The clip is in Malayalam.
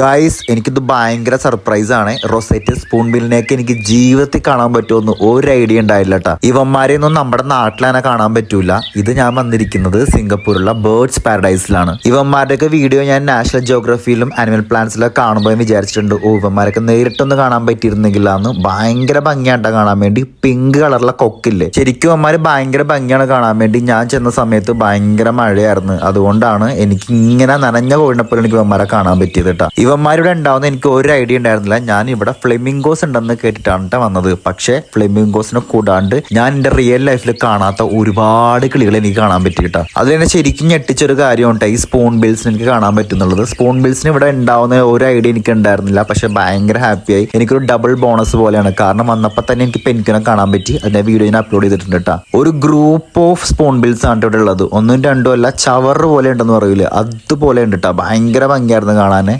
ഗായ്സ് എനിക്കിത് ഭയങ്കര സർപ്രൈസ് ആണ്. റൊസൈറ്റ് സ്പൂൺ ബില്ലിനെയൊക്കെ എനിക്ക് ജീവിതത്തിൽ കാണാൻ പറ്റുമെന്ന് ഒരു ഐഡിയ ഉണ്ടായില്ല കേട്ടോ ഇവന്മാരെയൊന്നും നമ്മുടെ നാട്ടിൽ കാണാൻ പറ്റൂല. ഇത് ഞാൻ വന്നിരിക്കുന്നത് സിംഗപ്പൂരുള്ള ബേർഡ്സ് പാരഡൈസിലാണ് ഇവന്മാരുടെയൊക്കെ വീഡിയോ ഞാൻ നാഷണൽ ജോഗ്രഫിയിലും ആനിമൽ പ്ലാന്റ്സിലൊക്കെ കാണുമ്പോൾ വിചാരിച്ചിട്ടുണ്ട് ഓ ഇവന്മാരൊക്കെ നേരിട്ടൊന്ന് കാണാൻ പറ്റിയിരുന്നെങ്കിലാന്ന്. ഭയങ്കര ഭംഗിയായിട്ടാ കാണാൻ വേണ്ടി പിങ്ക് കളറുള്ള കൊക്കില്ലേ. ശരിക്കും അവന്മാര് ഭയങ്കര ഭംഗിയാണ് കാണാൻ വേണ്ടി. ഞാൻ ചെന്ന സമയത്ത് ഭയങ്കര മഴയായിരുന്നു. അതുകൊണ്ടാണ് എനിക്ക് ഇങ്ങനെ നനഞ്ഞ കോഴിനെപ്പോലും എനിക്ക് ഇവന്മാരെ കാണാൻ പറ്റിയത് കേട്ടോ ഇവന്മാരിവിടെ ഉണ്ടാവുന്ന എനിക്ക് ഒരു ഐഡിയ ഉണ്ടായിരുന്നില്ല. ഞാൻ ഇവിടെ ഫ്ലെമിംഗോസ് ഉണ്ടെന്ന് കേട്ടിട്ടാണ് ട്ടോ വന്നത്. പക്ഷേ ഫ്ലെമിംഗോസിനെ കൂടാണ്ട് ഞാൻ എന്റെ റിയൽ ലൈഫിൽ കാണാത്ത ഒരുപാട് കിളികൾ എനിക്ക് കാണാൻ പറ്റി കേട്ടോ അത് തന്നെ ശരിക്കും ഞെട്ടിച്ചൊരു കാര്യമുണ്ട് ഈ സ്പൂൺ ബിൽസിന് എനിക്ക് കാണാൻ പറ്റുന്നുള്ളത്. സ്പൂൺ ബിൽസിന് ഇവിടെ ഉണ്ടാവുന്ന ഒരു ഐഡിയ എനിക്ക് ഉണ്ടായിരുന്നില്ല. പക്ഷെ ഭയങ്കര ഹാപ്പിയായി എനിക്കൊരു ഡബിൾ ബോണസ് പോലെയാണ്. കാരണം വന്നപ്പോൾ തന്നെ എനിക്ക് പെൻകിനെ കാണാൻ പറ്റി. അതിന്റെ വീഡിയോ ഞാൻ അപ്ലോഡ് ചെയ്തിട്ടുണ്ട് കേട്ടോ ഒരു ഗ്രൂപ്പ് ഓഫ് സ്പൂൺ ബിൽസ് ആണ് ഇവിടെ ഉള്ളത്. ഒന്നും രണ്ടും അല്ല ചവർ പോലെ ഉണ്ടെന്ന് പറയൂലേ? അതുപോലെ ഉണ്ട് കേട്ടോ ഭയങ്കര ഭംഗിയായിരുന്നു കാണാൻ